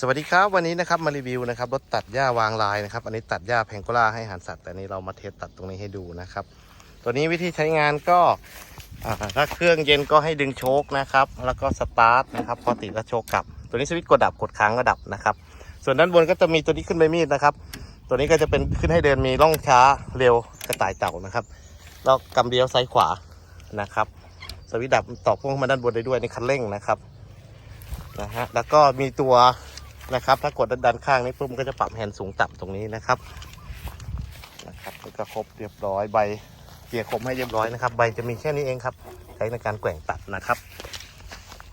สวัสดีครับวันนี้นะครับมารีวิวนะครับรถตัดหญ้าวางลายนะครับอันนี้ตัดหญ้าแพงโกล่าให้อาหารสัตว์แต่นี้เรามาเทสตัดตรงนี้ให้ดูนะครับ ตัวนี้วิธีใช้งานก็ถ้าเครื่องเย็นก็ให้ดึงโชคนะครับแล้วก็สตาร์ทนะครับพอติดแล้วโชคกลับ ตัวนี้สวิตช์กดดับกดค้างก็ดับนะครับ ส่วนด้านบนก็จะมีตัวนี้ขึ้นใบมีดนะครับ ตัวนี้ก็จะเป็นขึ้นให้เดินมีร่องช้าเร็วกระต่ายเต่านะครับแล้วกำเลี้ยวซ้ายขวานะครับสวิตช์ดับต่อพ่วงมาด้านบนได้ด้วยในคันเร่งนะครับนะฮะแล้วก็มีตัว นะครับ ถ้ากดด้านข้างนี้ปุ๊บมันก็จะปรับแฮนด์สูงต่ำตรงนี้นะครับนะครับแล้วก็ครบเรียบร้อยใบเกียร์ครบให้เรียบร้อยนะครับ ใบจะมีแค่นี้เองครับ ใช้ในการแกว่งตัดนะครับ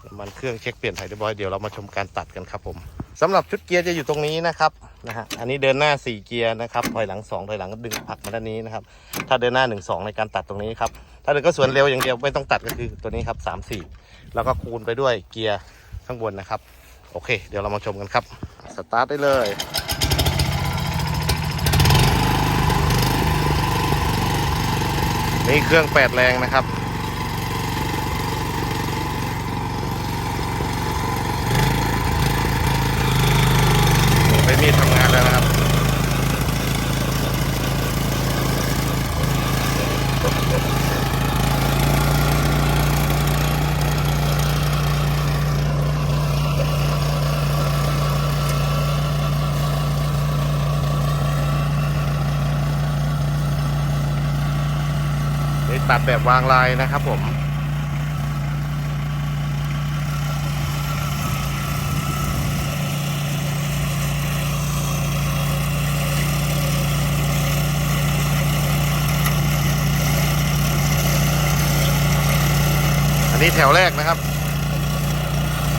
น้ำมันเครื่องเช็คเปลี่ยนถ่ายเรียบร้อยเดี๋ยวเรามาชมการตัดกันครับผมสำหรับชุดเกียร์จะอยู่ตรงนี้นะครับนะฮะอันนี้เดินหน้า 4 เกียร์นะครับถอยหลัง2ถอยหลังก็ดึงผักมาด้านนี้นะครับ ถ้าเดินหน้า 1 2 ในการตัดตรงนี้ครับ ถ้าเดินก็สวนเร็วอย่างเดียวไม่ต้องตัดก็คือตัวนี้ครับ3 4 แล้วก็คูณไปด้วยเกียร์ข้างบนนะครับ โอเค เดี๋ยวเรามาชมกันครับ สตาร์ทได้เลยนี่เครื่อง8แรงนะครับไม่มีทำงานแล้วนะครับ นี่ตัดแบบวางลายนะครับผม อันนี้แถวแรกนะครับ